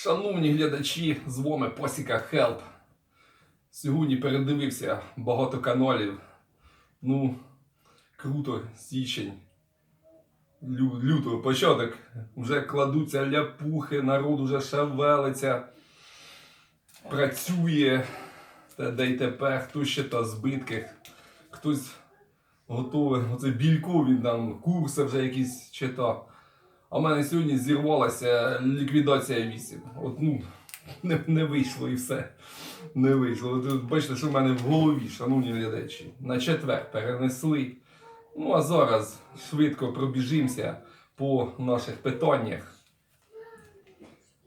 Шановні глядачі, з вами Посіка Хелп. Сьогодні передивився багато каналів. Ну, круто, січень. Лю, лютого початок. Вже кладуться ляпухи, народ уже шевелиться, працює. Та й тепер, хтось ще та збитких, хтось готовий. Оце білько він там курси вже якісь читав. А в мене сьогодні зірвалася ліквідація 8. От, ну, не, не вийшло і все. Не вийшло. Бачите, що в мене в голові, шановні глядачі. На четвер перенесли. Ну а зараз швидко пробіжимося по наших питаннях.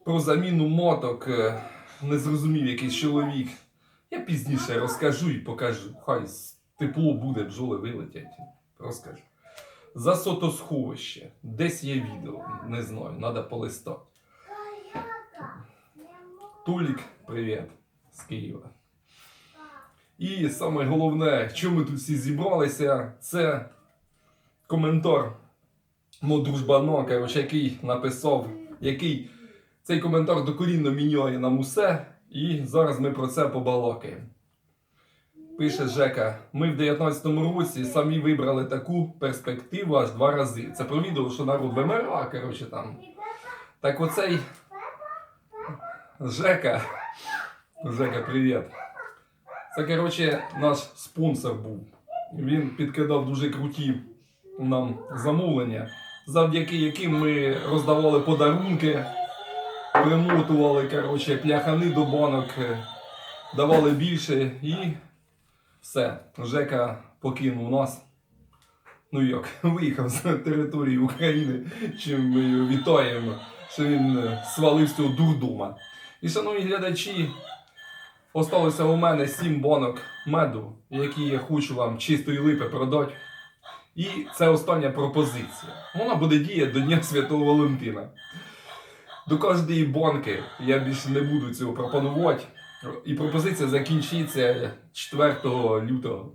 Про заміну моток е, не зрозумів якийсь чоловік. Я пізніше розкажу і покажу. Хай тепло буде, бджоли вилетять. Розкажу. За сотосховище. Десь є відео, не знаю, треба полистати. Толік, привіт з Києва. І саме головне, чому ми тут всі зібралися, це коментар мого дружбана, коротше, який написав, який цей коментар докорінно міняє нам усе. І зараз ми про це побалакаємо. Пише Жека, ми в 19-му році самі вибрали таку перспективу аж два рази. Це про відео, що народ вимира, коротше там. Так оцей Жека. Жека, привіт. Це, коротше, наш спонсор був. Він підкидав дуже круті нам замовлення, завдяки яким ми роздавали подарунки, примотували, коротше, пляхани до банок, давали більше і все. Жека покинув нас. Ну як, виїхав з території України, чим ми вітаємо, що він е, свалив з цього дурдома. І, шановні глядачі, осталося у мене 7 банок меду, які я хочу вам чистої липи продати. І це остання пропозиція. Вона буде діяти до Дня Святого Валентина. До кожної банки я більше не буду цього пропонувати. І пропозиція закінчиться 4 лютого.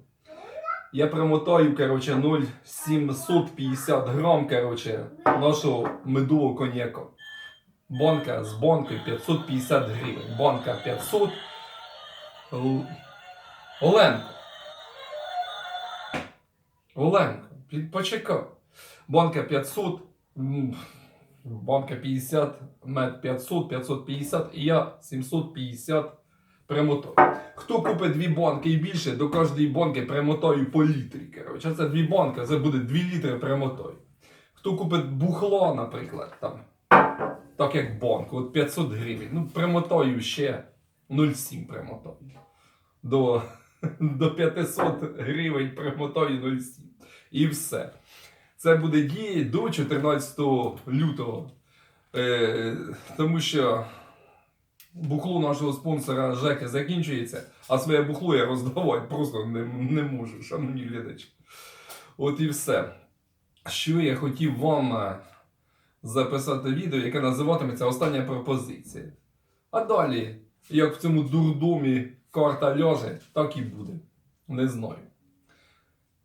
Я примотаю, короче, 0,750 грам, короче, нашого медового коньяку. Банка з банкою 550 гривень. Банка 500. Л- Оленко. Оленко, почекай. Банка 500, м, банка 50, мед 500, 550 і я 750 примотаю. Хто купить дві банки і більше, до кожної банки примотаю по літрі. Коротше, це дві банки, це буде 2 літри примотаю. Хто купить бухло, наприклад, там, так як банку, от 500 гривень, ну примотаю ще 0,7 примотаю. До, до 500 гривень примотаю 0,7. І все. Це буде діяти до 14 лютого. Е, тому що бухло нашого спонсора Жеки закінчується, а своє бухло я роздавати просто не, не можу, шановні глядачі. От і все. Що я хотів вам е, записати відео, яке називатиметься Остання пропозиція. А далі, як в цьому дурдомі карта ляже, так і буде. Не знаю.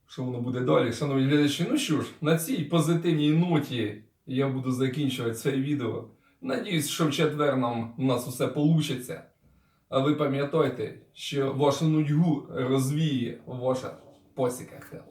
Що воно буде далі, шановні глядачі. Ну що ж, на цій позитивній ноті я буду закінчувати це відео. Надіюсь, що в четвер нам у нас усе получиться. А ви пам'ятайте, що вашу нудьгу розвіє ваша посіка.